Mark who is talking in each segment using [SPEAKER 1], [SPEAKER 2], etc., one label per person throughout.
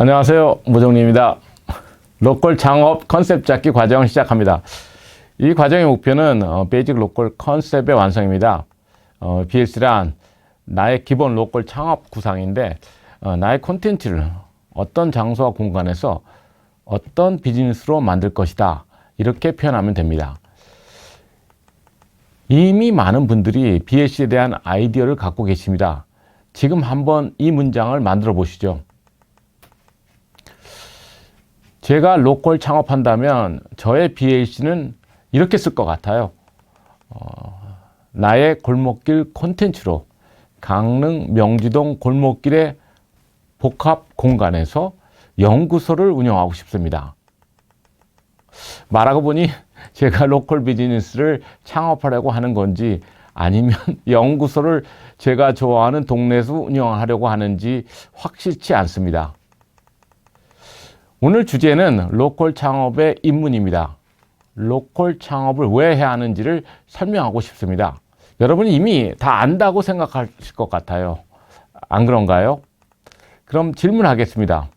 [SPEAKER 1] 안녕하세요. 무정리입니다. 로컬 창업 컨셉 잡기 과정을 시작합니다. 이 과정의 목표는 어, 베이직 로컬 컨셉의 완성입니다. 어, BLC란 나의 기본 로컬 창업 구상인데 어, 나의 콘텐츠를 어떤 장소와 공간에서 어떤 비즈니스로 만들 것이다. 이렇게 표현하면 됩니다. 이미 많은 분들이 BLC에 대한 아이디어를 갖고 계십니다. 지금 한번 이 문장을 만들어 보시죠. 제가 로컬 창업한다면 저의 BLC는 이렇게 쓸 것 같아요. 어, 나의 골목길 콘텐츠로 강릉 명지동 골목길의 복합 공간에서 연구소를 운영하고 싶습니다. 말하고 보니 제가 로컬 비즈니스를 창업하려고 하는 건지 아니면 연구소를 제가 좋아하는 동네에서 운영하려고 하는지 확실치 않습니다. 오늘 주제는 로컬 창업의 입문입니다. 로컬 창업을 왜 해야 하는지를 설명하고 싶습니다. 여러분이 이미 다 안다고 생각하실 것 같아요. 안 그런가요? 그럼 질문하겠습니다.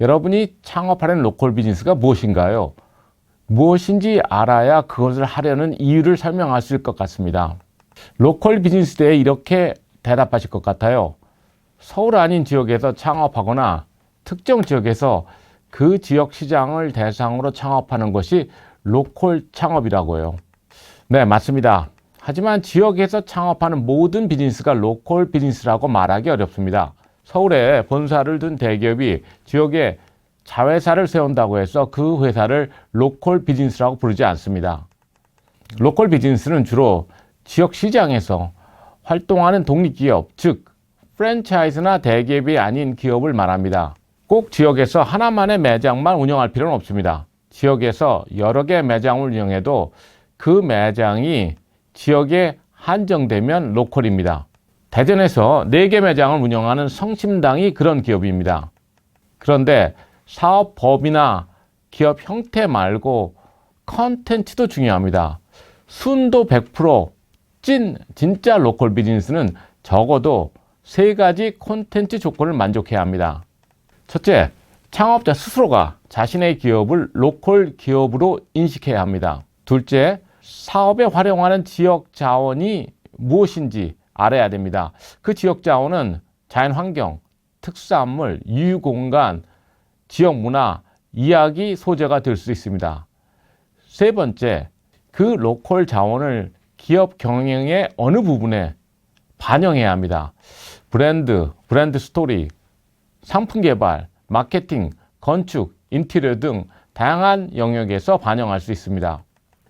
[SPEAKER 1] 여러분이 창업하려는 로컬 비즈니스가 무엇인가요? 무엇인지 알아야 그것을 하려는 이유를 있을 것 같습니다. 로컬 비즈니스 대에 이렇게 대답하실 것 같아요. 서울 아닌 지역에서 창업하거나 특정 지역에서 그 지역 시장을 대상으로 창업하는 것이 로컬 창업이라고요. 네, 맞습니다. 하지만 지역에서 창업하는 모든 비즈니스가 로컬 비즈니스라고 말하기 어렵습니다. 서울에 본사를 둔 대기업이 지역에 자회사를 세운다고 해서 그 회사를 로컬 비즈니스라고 부르지 않습니다. 로컬 비즈니스는 주로 지역 시장에서 활동하는 독립기업, 즉 프랜차이즈나 대기업이 아닌 기업을 말합니다. 꼭 지역에서 하나만의 매장만 운영할 필요는 없습니다. 지역에서 여러 개 매장을 운영해도 그 매장이 지역에 한정되면 로컬입니다. 대전에서 4개 매장을 운영하는 성심당이 그런 기업입니다. 그런데 사업 법이나 기업 형태 말고 컨텐츠도 중요합니다. 순도 100%, 찐, 진짜 로컬 비즈니스는 적어도 세 가지 콘텐츠 조건을 만족해야 합니다. 첫째, 창업자 스스로가 자신의 기업을 로컬 기업으로 인식해야 합니다. 둘째, 사업에 활용하는 지역 자원이 무엇인지 알아야 됩니다. 그 지역 자원은 자연 환경, 특산물, 유공간, 지역 문화, 이야기 소재가 될 수 있습니다. 세 번째, 그 로컬 자원을 기업 경영의 어느 부분에 반영해야 합니다. 브랜드, 브랜드 스토리, 상품 개발, 마케팅, 건축, 인테리어 등 다양한 영역에서 반영할 수 있습니다.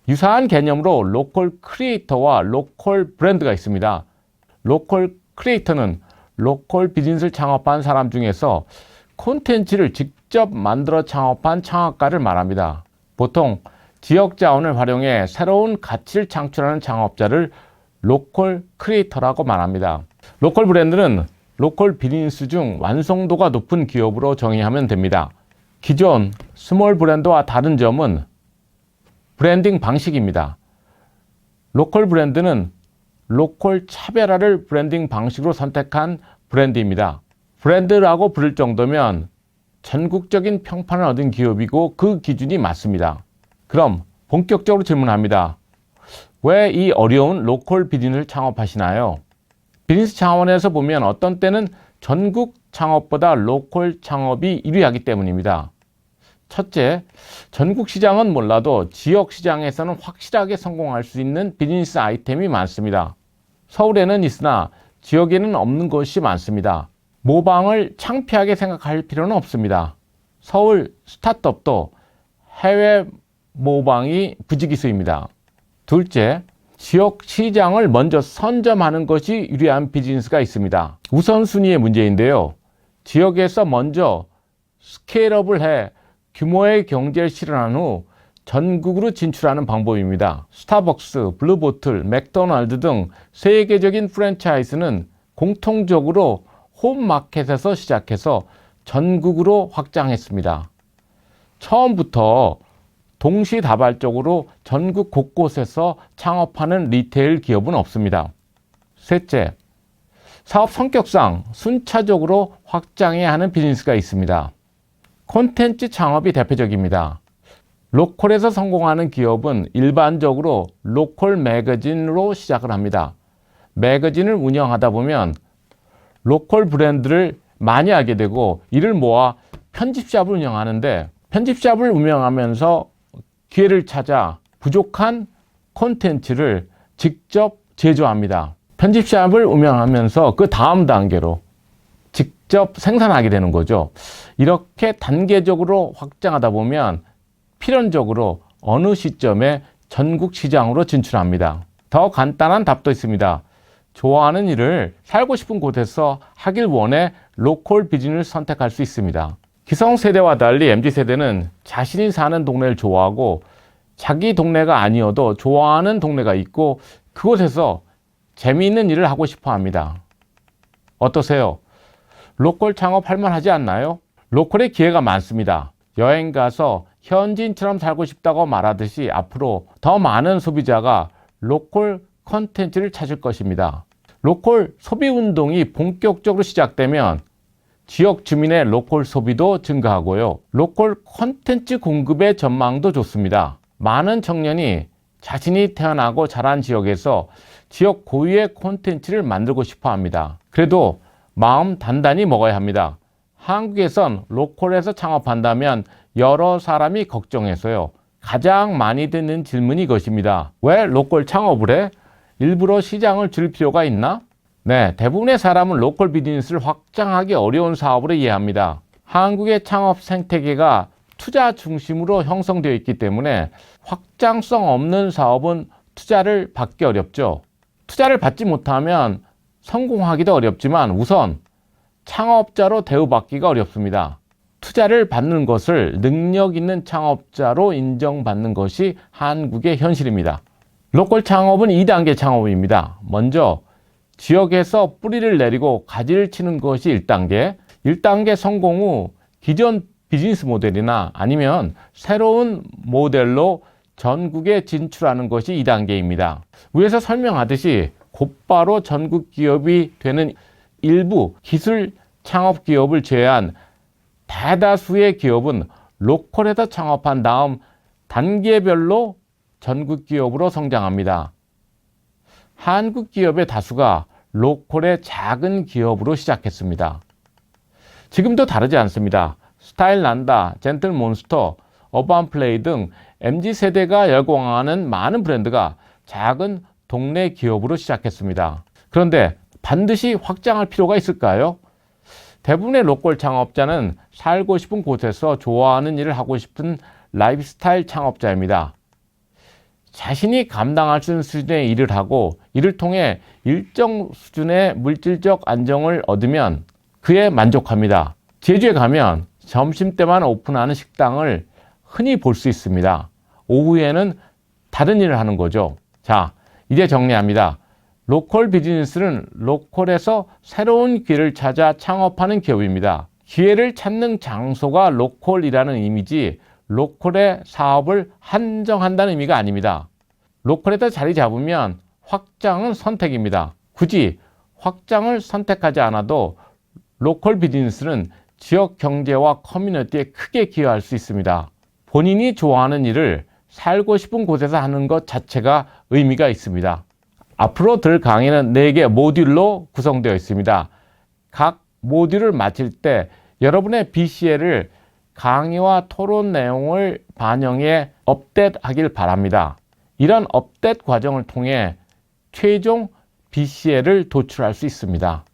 [SPEAKER 1] 유사한 개념으로 로컬 크리에이터와 로컬 브랜드가 있습니다. 로컬 크리에이터는 로컬 비즈니스를 창업한 사람 중에서 콘텐츠를 직접 만들어 창업한 창업가를 말합니다. 보통 지역 자원을 활용해 새로운 가치를 창출하는 창업자를 로컬 크리에이터라고 말합니다. 로컬 브랜드는 로컬 비즈니스 중 완성도가 높은 기업으로 정의하면 됩니다. 기존 스몰 브랜드와 다른 점은 브랜딩 방식입니다. 로컬 브랜드는 로컬 차별화를 브랜딩 방식으로 선택한 브랜드입니다. 브랜드라고 부를 정도면 전국적인 평판을 얻은 기업이고 그 기준이 맞습니다. 그럼 본격적으로 질문합니다. 왜 이 어려운 로컬 비즈니스를 창업하시나요? 비즈니스 차원에서 보면 어떤 때는 전국 창업보다 로컬 창업이 유리하기 때문입니다. 첫째, 전국 시장은 몰라도 지역 시장에서는 확실하게 성공할 수 있는 비즈니스 아이템이 많습니다. 서울에는 있으나 지역에는 없는 것이 많습니다. 모방을 창피하게 생각할 필요는 없습니다. 서울 스타트업도 해외 모방이 부지기수입니다. 둘째, 지역 시장을 먼저 선점하는 것이 유리한 비즈니스가 있습니다. 우선순위의 문제인데요. 지역에서 먼저 스케일업을 해 규모의 경제를 실현한 후 전국으로 진출하는 방법입니다. 스타벅스, 블루보틀, 맥도날드 등 세계적인 프랜차이즈는 공통적으로 홈마켓에서 시작해서 전국으로 확장했습니다. 처음부터 동시다발적으로 전국 곳곳에서 창업하는 리테일 기업은 없습니다. 셋째, 사업 성격상 순차적으로 확장해야 하는 비즈니스가 있습니다. 콘텐츠 창업이 대표적입니다. 로컬에서 성공하는 기업은 일반적으로 로컬 매거진으로 시작을 합니다. 매거진을 운영하다 보면 로컬 브랜드를 많이 하게 되고 이를 모아 편집샵을 운영하는데 편집샵을 운영하면서 기회를 찾아 부족한 콘텐츠를 직접 제조합니다. 편집샵을 운영하면서 그 다음 단계로 직접 생산하게 되는 거죠. 이렇게 단계적으로 확장하다 보면 필연적으로 어느 시점에 전국 시장으로 진출합니다. 더 간단한 답도 있습니다. 좋아하는 일을 살고 싶은 곳에서 하길 원해 로컬 비즈니스를 선택할 수 있습니다. 기성세대와 달리 MZ세대는 자신이 사는 동네를 좋아하고 자기 동네가 아니어도 좋아하는 동네가 있고 그곳에서 재미있는 일을 하고 싶어 합니다. 어떠세요? 로컬 창업 할 만하지 않나요? 로컬의 기회가 많습니다. 여행 가서 현지인처럼 살고 싶다고 말하듯이 앞으로 더 많은 소비자가 로컬 컨텐츠를 찾을 것입니다. 로컬 소비 운동이 본격적으로 시작되면 지역 주민의 로컬 소비도 증가하고요. 로컬 컨텐츠 공급의 전망도 좋습니다. 많은 청년이 자신이 태어나고 자란 지역에서 지역 고유의 콘텐츠를 만들고 싶어 합니다. 그래도 마음 단단히 먹어야 합니다. 한국에선 로컬에서 창업한다면 여러 사람이 걱정해서요. 가장 많이 듣는 질문이 이것입니다. 왜 로컬 창업을 해? 일부러 시장을 줄 필요가 있나? 네, 대부분의 사람은 로컬 비즈니스를 확장하기 어려운 사업으로 이해합니다. 한국의 창업 생태계가 투자 중심으로 형성되어 있기 때문에 확장성 없는 사업은 투자를 받기 어렵죠. 투자를 받지 못하면 성공하기도 어렵지만 우선 창업자로 대우받기가 어렵습니다. 투자를 받는 것을 능력 있는 창업자로 인정받는 것이 한국의 현실입니다. 로컬 창업은 2단계 창업입니다. 먼저 지역에서 뿌리를 내리고 가지를 치는 것이 1단계. 1단계 성공 후 기존 비즈니스 모델이나 아니면 새로운 모델로 전국에 진출하는 것이 2단계입니다. 위에서 설명하듯이 곧바로 전국 기업이 되는 일부 기술 창업 기업을 제외한 대다수의 기업은 로컬에서 창업한 다음 단계별로 전국 기업으로 성장합니다. 한국 기업의 다수가 로컬의 작은 기업으로 시작했습니다. 지금도 다르지 않습니다. 스타일 난다, 젠틀 몬스터, 어반 플레이 등 MZ 세대가 열광하는 많은 브랜드가 작은 동네 기업으로 시작했습니다. 그런데 반드시 확장할 필요가 있을까요? 대부분의 로컬 창업자는 살고 싶은 곳에서 좋아하는 일을 하고 싶은 라이프스타일 창업자입니다. 자신이 감당할 수 있는 수준의 일을 하고 이를 통해 일정 수준의 물질적 안정을 얻으면 그에 만족합니다. 제주에 가면 점심때만 오픈하는 식당을 흔히 볼 수 있습니다. 오후에는 다른 일을 하는 거죠. 자, 이제 정리합니다. 로컬 비즈니스는 로컬에서 새로운 기회를 찾아 창업하는 기업입니다. 기회를 찾는 장소가 로컬이라는 이미지, 로컬의 사업을 한정한다는 의미가 아닙니다. 로컬에다 자리 잡으면 확장은 선택입니다. 굳이 확장을 선택하지 않아도 로컬 비즈니스는 지역 경제와 커뮤니티에 크게 기여할 수 있습니다. 본인이 좋아하는 일을 살고 싶은 곳에서 하는 것 자체가 의미가 있습니다. 앞으로 들 강의는 4개 모듈로 구성되어 있습니다. 각 모듈을 마칠 때 여러분의 BCL을 강의와 토론 내용을 반영해 업데이트하길 바랍니다. 이런 업데이트 과정을 통해 최종 BCL을 도출할 수 있습니다.